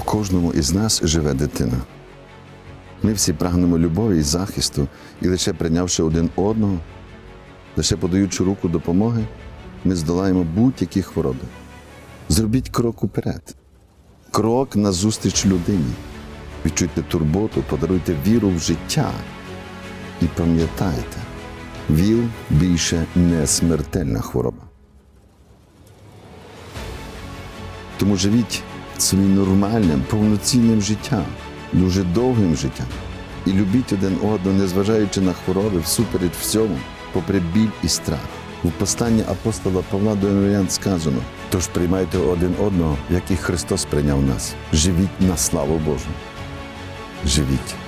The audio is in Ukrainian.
кожному із нас живе дитина. Ми всі прагнемо любові і захисту, і лише прийнявши один одного, лише подаючи руку допомоги, ми здолаємо будь-які хвороби. Зробіть крок уперед, крок назустріч людині. Відчуйте турботу, подаруйте віру в життя. І пам'ятайте, ВІЛ більше не смертельна хвороба. Тому живіть своїм нормальним, повноцінним життям, дуже довгим життям. І любіть один одного, незважаючи на хвороби, всуперед всьому, попри біль і страх. У постанні апостола Павла до Євріян сказано: тож приймайте один одного, як і Христос прийняв нас. Живіть на славу Божу. Живіть.